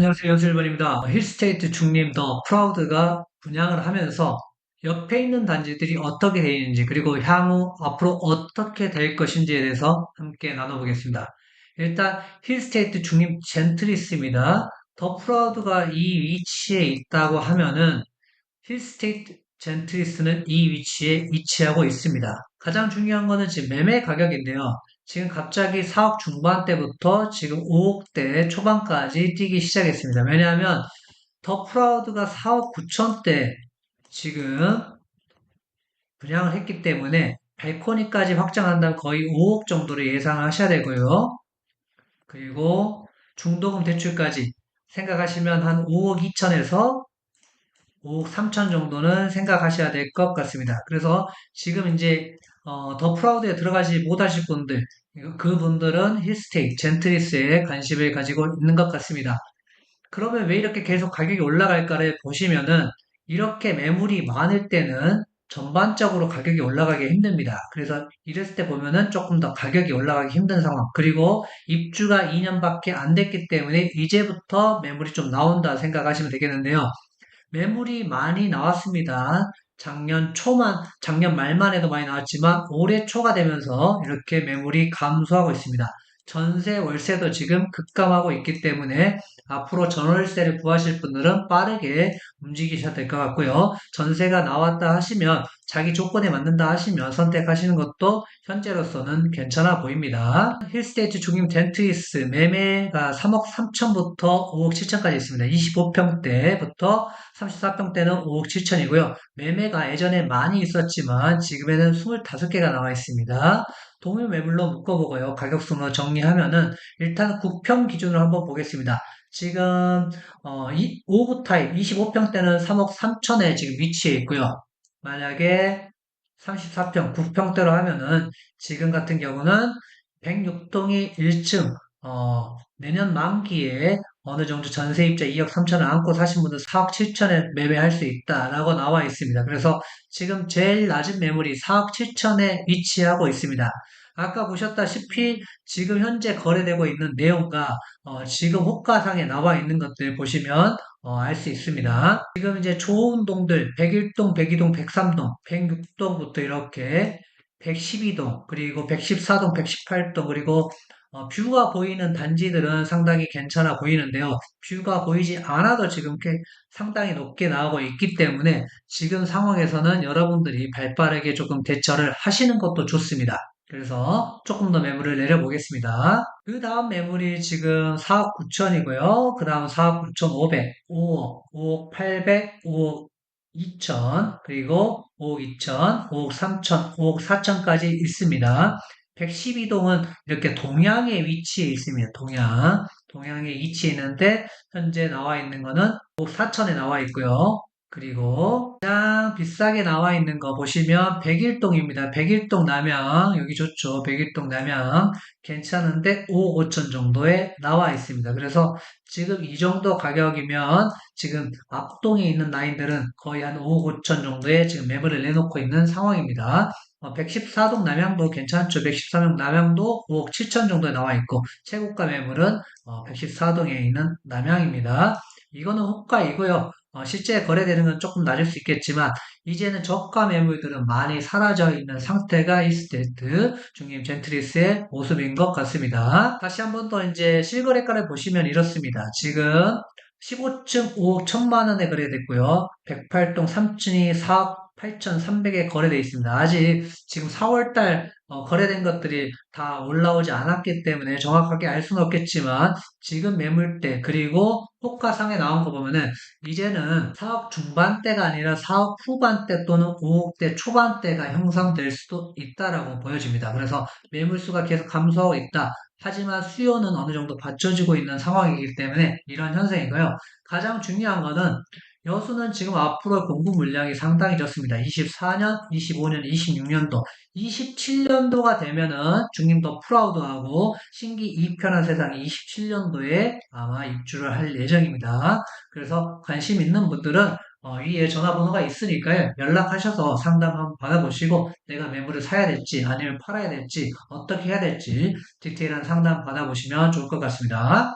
안녕하세요. 연수일반입니다. 힐스테이트 중림 더 프라우드가 분양을 하면서 옆에 있는 단지들이 어떻게 되어 있는지 그리고 향후 앞으로 어떻게 될 것인지에 대해서 함께 나눠보겠습니다. 일단 힐스테이트 중림 젠트리스입니다. 더 프라우드가 이 위치에 있다고 하면은 힐스테이트 젠트리스는 이 위치에 위치하고 있습니다. 가장 중요한 거는 지금 매매 가격인데요. 지금 갑자기 4억 중반대부터 지금 5억대 초반까지 뛰기 시작했습니다. 왜냐하면 더 프라우드가 4억 9천대 지금 분양을 했기 때문에 발코니까지 확장한다면 거의 5억 정도를 예상하셔야 되고요. 그리고 중도금 대출까지 생각하시면 한 5억 2천에서 5억 3천 정도는 생각하셔야 될 것 같습니다. 그래서 지금 이제 어, 더 프라우드에 들어가지 못하실 분들, 그분들은 힐스테이, 젠트리스에 관심을 가지고 있는 것 같습니다. 그러면 왜 이렇게 계속 가격이 올라갈까를 보시면은 이렇게 매물이 많을 때는 전반적으로 가격이 올라가기 힘듭니다. 그래서 이랬을 때 보면은 조금 더 가격이 올라가기 힘든 상황. 그리고 입주가 2년밖에 안 됐기 때문에 이제부터 매물이 좀 나온다 생각하시면 되겠는데요. 매물이 많이 나왔습니다. 작년 초만, 작년 말만 해도 많이 나왔지만 올해 초가 되면서 이렇게 매물이 감소하고 있습니다. 전세, 월세도 지금 급감하고 있기 때문에 앞으로 전월세를 구하실 분들은 빠르게 움직이셔야 될 것 같고요. 전세가 나왔다 하시면 자기 조건에 맞는다 하시면 선택하시는 것도 현재로서는 괜찮아 보입니다. 힐스테이트 중임 덴트리스 매매가 3억 3천부터 5억 7천까지 있습니다. 25평대부터 34평대는 5억 7천이고요. 매매가 예전에 많이 있었지만 지금에는 25개가 나와 있습니다. 동일 매물로 묶어보고요. 가격 순으로 정리하면은 일단 9평 기준으로 한번 보겠습니다. 지금 어, 이, 5구 타입 25평대는 3억 3천에 지금 위치해 있고요. 만약에 34평, 9평대로 하면은 지금 같은 경우는 106동이 1층 어, 내년 만기에 어느 정도 전세입자 2억 3천을 안고 사신 분들 4억 7천에 매매할 수 있다라고 나와 있습니다. 그래서 지금 제일 낮은 매물이 4억 7천에 위치하고 있습니다. 아까 보셨다시피 지금 현재 거래되고 있는 내용과 어, 지금 호가상에 나와 있는 것들 보시면 어, 알 수 있습니다. 지금 이제 좋은 동들 101동, 102동, 103동, 106동부터 이렇게 112동, 그리고 114동, 118동, 그리고 어, 뷰가 보이는 단지들은 상당히 괜찮아 보이는데요. 뷰가 보이지 않아도 지금 꽤 상당히 높게 나오고 있기 때문에 지금 상황에서는 여러분들이 발빠르게 조금 대처를 하시는 것도 좋습니다. 그래서 조금 더 매물을 내려보겠습니다. 그 다음 매물이 지금 4억 9천이고요. 그 다음 4억 9천5백 5억, 5억 8백, 5억 2천, 그리고 5억 2천, 5억 3천, 5억 4천까지 있습니다. 112동은 이렇게 동양에 위치해 있습니다. 동양. 동양에 위치해 있는데 현재 나와 있는 거는 5억 4천에 나와 있고요. 그리고 가장 비싸게 나와 있는 거 보시면 백일동입니다. 백일동 남양 여기 좋죠. 백일동 남양 괜찮은데 5억 5천 정도에 나와 있습니다. 그래서 지금 이 정도 가격이면 지금 앞동에 있는 라인들은 거의 한 5억 5천 정도에 지금 매물을 내놓고 있는 상황입니다. 114동 남양도 괜찮죠. 114동 남양도 5억 7천 정도에 나와 있고 최고가 매물은 114동에 있는 남양입니다. 이거는 호가이고요. 어, 실제 거래되는 건 조금 낮을 수 있겠지만 이제는 저가 매물들은 많이 사라져 있는 상태가 이스테이트 중임 젠트리스의 모습인 것 같습니다. 다시 한 번 더 이제 실거래가를 보시면 이렇습니다. 지금 15층 5억 1천만 원에 거래됐고요. 108동 3층이 4억 8,300에 거래되어 있습니다. 아직 지금 4월달 어, 거래된 것들이 다 올라오지 않았기 때문에 정확하게 알 수는 없겠지만 지금 매물대 그리고 호가상에 나온 거 보면은 이제는 4억 중반대가 아니라 4억 후반대 또는 5억대 초반대가 형성될 수도 있다라고 보여집니다. 그래서 매물수가 계속 감소하고 있다. 하지만 수요는 어느 정도 받쳐지고 있는 상황이기 때문에 이런 현상이고요. 가장 중요한 거는 여수는 지금 앞으로 공급 물량이 상당히 적습니다. 24년, 25년, 26년도, 27년도가 되면은 중림도 프라우드하고 신기 2편한 세상이 27년도에 아마 입주를 할 예정입니다. 그래서 관심 있는 분들은 어, 위에 전화번호가 있으니까요. 연락하셔서 상담 한번 받아보시고 내가 매물을 사야 될지 아니면 팔아야 될지 어떻게 해야 될지 디테일한 상담 받아보시면 좋을 것 같습니다.